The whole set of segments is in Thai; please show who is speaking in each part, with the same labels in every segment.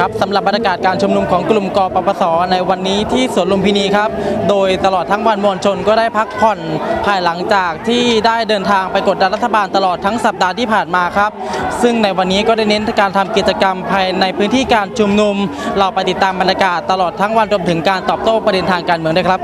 Speaker 1: ครับสำหรับบรรยากาศการชุมนุมของกลุ่มกปปส ในวันนี้ที่สวนลุมพินีครับ โดยตลอดทั้งวันมวลชนก็ได้พักผ่อนภายหลังจากที่ได้เดินทางไปกดดันรัฐบาลตลอดทั้งสัปดาห์ที่ผ่านมาครับ ซึ่งในวันนี้ก็ได้เน้นการทำกิจกรรมภายในพื้นที่การชุมนุม เราไปติดตามบรรยากาศตลอดทั้งวันรวมถึงการตอบโต้ประเด็นทางการเมืองด้วยครับ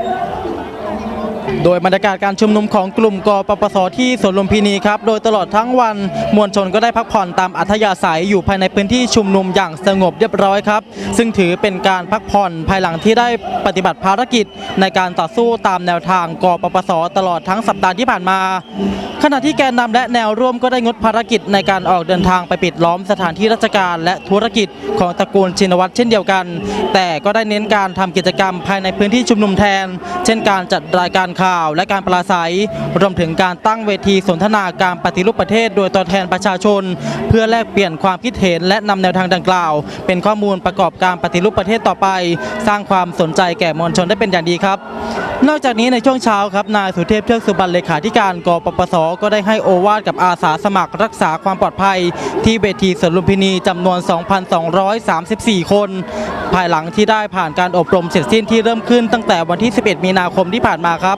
Speaker 1: โดยบรรยากาศการชุมนุมของกลุ่มกปปสที่สวนลุมพินีครับโดยตลอดทั้งวันมวลชนก็ได้พักผ่อนตามอัธยาศัยอยู่ภายในพื้นที่ชุมนุมอย่างสงบเรียบร้อยครับ ซึ่งถือเป็นการพักผ่อนภายหลังที่ได้ปฏิบัติภารกิจ ในการต่อสู้ตามแนวทางกปปสตลอดทั้งสัปดาห์ที่ผ่านมา ขณะที่แกนนำและแนวร่วมก็ได้งดภารกิจในการออกเดินทางไปปิดล้อมสถานที่ราชการ และธุรกิจของตระกูลชินวัตรเช่นเดียวกัน แต่ก็ได้เน้นการทำกิจกรรมภายในพื้นที่ชุมนุมแทน เช่นการจัดรายการข่าวและการปราศัย รวมถึงการตั้งเวทีสนทนาการปฏิรูปประเทศ โดยตัวแทนประชาชน เพื่อแลกเปลี่ยนความคิดเห็นและนำแนวทางดังกล่าว เป็นข้อมูลประกอบการปฏิรูปประเทศต่อไป สร้างความสนใจแก่มวลชนได้เป็นอย่างดีครับ นอกจากนี้ในช่วงเช้าครับนายสุเทพเทือกสุบรรณเลขาธิการกปปสก็ได้ให้โอวาทกับอาสาสมัครรักษาความปลอดภัย ที่เวทีสวนลุมพินีจำนวน 2,234 คน ภายหลังที่ได้ผ่านการอบรมเสร็จสิ้นที่เริ่มขึ้นตั้งแต่วันที่ 11 มีนาคมที่ผ่านมาครับ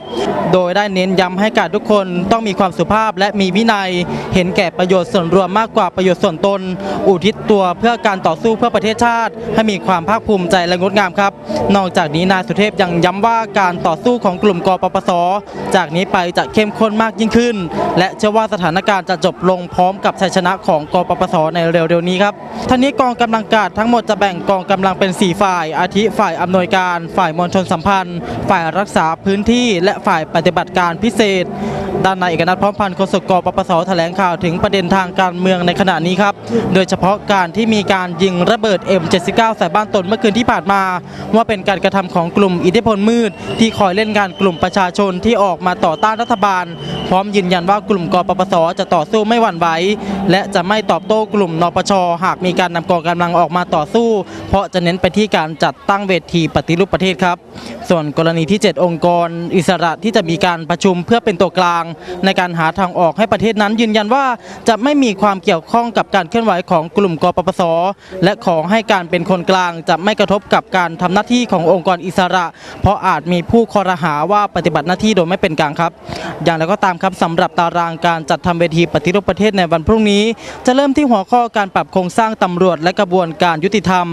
Speaker 1: โดยได้เน้นย้ำให้การทุกคนต้องมีความสุภาพและมีวินัย เห็นแก่ประโยชน์ส่วนรวมมากกว่าประโยชน์ส่วนตน อุทิศตัวเพื่อการต่อสู้เพื่อประเทศชาติ ให้มีความภาคภูมิใจและงดงามครับ นอกจากนี้นายสุเทพยังย้ำว่าการต่อสู้ของกลุ่มกปปส จากนี้ไปจะเข้มข้นมากยิ่งขึ้น และเชื่อว่าสถานการณ์จะจบลงพร้อมกับชัยชนะของกปปส ในเร็วๆนี้ครับท่านี้กองกำลังกาดทั้งหมดจะแบ่งกองกำลังเป็น4 ฝ่าย อาทิฝ่ายอำนวยการ ฝ่ายมวลชนสัมพันธ์ ฝ่ายรักษาพื้นที่ และฝ่ายปฏิบัติการพิเศษ ด้านนายเอกนัทพร้อมพันธ์โฆษกกปปสแถลงข่าวถึงประเด็นทางการเมืองในขณะนี้ครับ โดยเฉพาะการที่มีการยิงระเบิด M79 ใส่บ้านตนเมื่อคืนที่ผ่านมา ว่าเป็นการกระทำของกลุ่มอิทธิพลมืด ที่คอยเล่นงานกลุ่มประชาชนที่ออกมาต่อต้านรัฐบาล พร้อมยืนยันว่ากลุ่มกปปสจะต่อสู้ไม่หวั่นไหวและจะไม่ตอบโต้กลุ่มนปชหากมีการนำกองกำลังออกมาต่อสู้ เพราะจะเน้นไปที่การจัดตั้งเวทีปฏิรูปประเทศครับ ส่วนกรณีที่ 7 องค์กรอิสระที่จะมีการประชุมเพื่อเป็นตัวกลางในการหาทางออกให้ประเทศนั้นยืนยันว่าจะไม่มีความเกี่ยวข้องกับการเคลื่อนไหวของกลุ่มกปปส และขอให้การเป็นคนกลางจะไม่กระทบกับการทำหน้าที่ขององค์กรอิสระ เพราะอาจมีผู้คอรหาว่าปฏิบัติหน้าที่โดยไม่เป็นกลางครับ อย่างไรก็ตามครับสำหรับตารางการจัดทำเวทีปฏิรูปประเทศในวันพรุ่งนี้ จะเริ่มที่หัวข้อการปรับโครงสร้างตำรวจ และกระบวนการยุติธรรม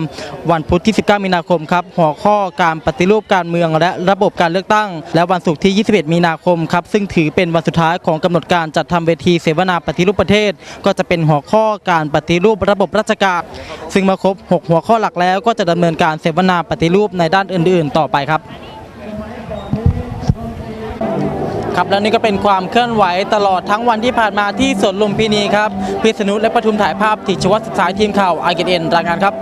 Speaker 1: วันพุธที่ 19 มีนาคมครับหัวข้อการปฏิรูปการเมืองและระบบการเลือกตั้ง และวันศุกร์ที่ 21 มีนาคมครับซึ่งถือเป็นวันสุดท้ายของกำหนดการจัดทำเวทีเสวนาปฏิรูปประเทศ ก็จะเป็นหัวข้อการปฏิรูประบบราชการ ซึ่งมาครบ 6 หัวข้อหลักแล้วก็จะดำเนินการเสวนาปฏิรูปในด้านอื่น ๆ ต่อไปครับครับแล้วนี่ก็เป็นความเคลื่อนไหวตลอดทั้งวันที่ผ่านมาที่สวนลุมพินีครับพิษณุและปทุมถ่ายภาพติชวัฒน์ศึกษาทีมข่าวอาเกตเอ็นรายงานครับ